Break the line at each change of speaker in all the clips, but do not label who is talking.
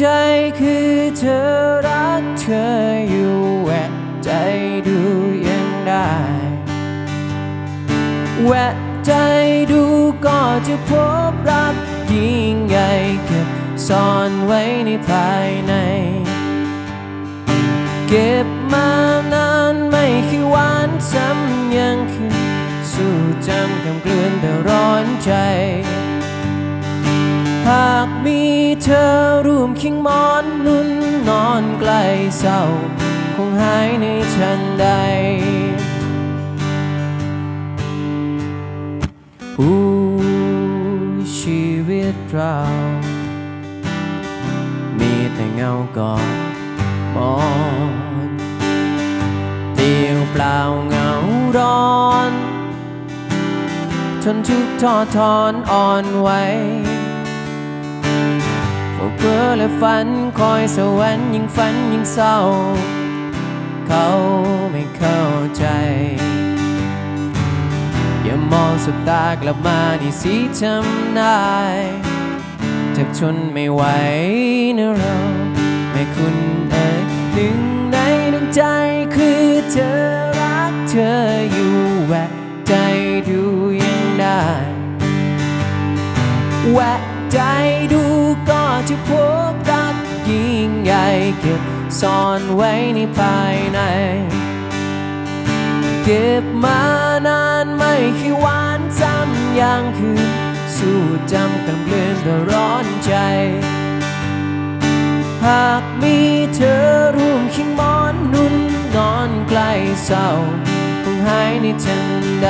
ใจคือเธอรักเธออยู่แวะใจดูยังได้ แวะใจดูก็จะพบรักยิ่งใหญ่เก็บซ่อนไว้ในภายใน เก็บมานานไม่เคยหวานซ้ำยังคืน สู้จำกำเกลือนแต่ร้อนใจ เธอร่วมคิงมอนนุ่นนอนใกล้เศร้า คงหายในทันใดผู้ชีวิตเรา มีแต่เงาก่อนมอนเดียวเปล่าเงาร้อน ทนทุกข์ทอทอนอ่อนไหว เฝ้าเพ้อและฝันคอยสวรรค์ยิ่งฝันยิ่งเศร้า เขาไม่เข้าใจ อย่ามองสบตากลับมานี่สิจำได้เจ็บทนไม่ไหวนะเราไม่คุณเอ่ยหนึ่งในดวงใจคือเธอรักเธออยู่แวะใจดูยังได้แวะ จะพบรักยิ่งใหญ่เก็บซ่อนไว้ในภายใน เก็บมานานไม่เคยหวานซ้ำยังคืนสู้จำกันเปลือนแต่ร้อนใจ หากมีเธอร่วมเคิงมอนนุ่นนอนใกล้เศร้าคงหายในทันใด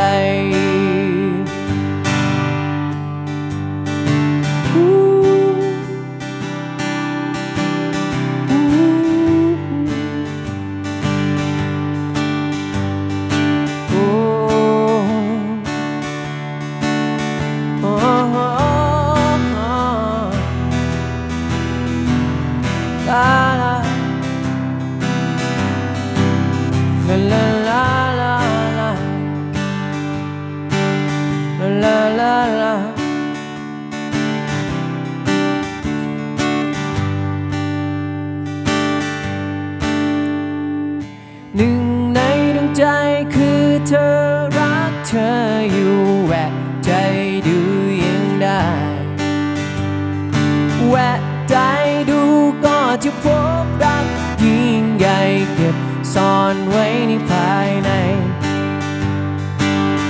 หนึ่งในดวงใจคือเธอรักเธออยู่แวะใจดูยังได้ แวะใจดูก็จะพบรักยิ่งใหญ่เก็บ ซ่อนไว้ในภายใน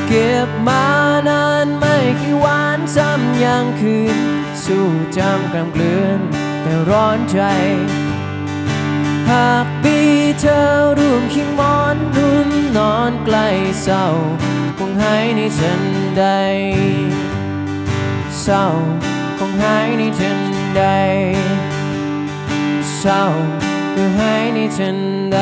เก็บมานานไม่เคยหวานซ้ำยังคืน สู้จำกำเกลือนแต่ร้อนใจ หากมีเธอร่วมเคิงมอนนุ่นนอนใกล้เศร้า คงหายในทันใด เศร้าคงหายในทันใด เศร้า เพื่อให้ในทันใด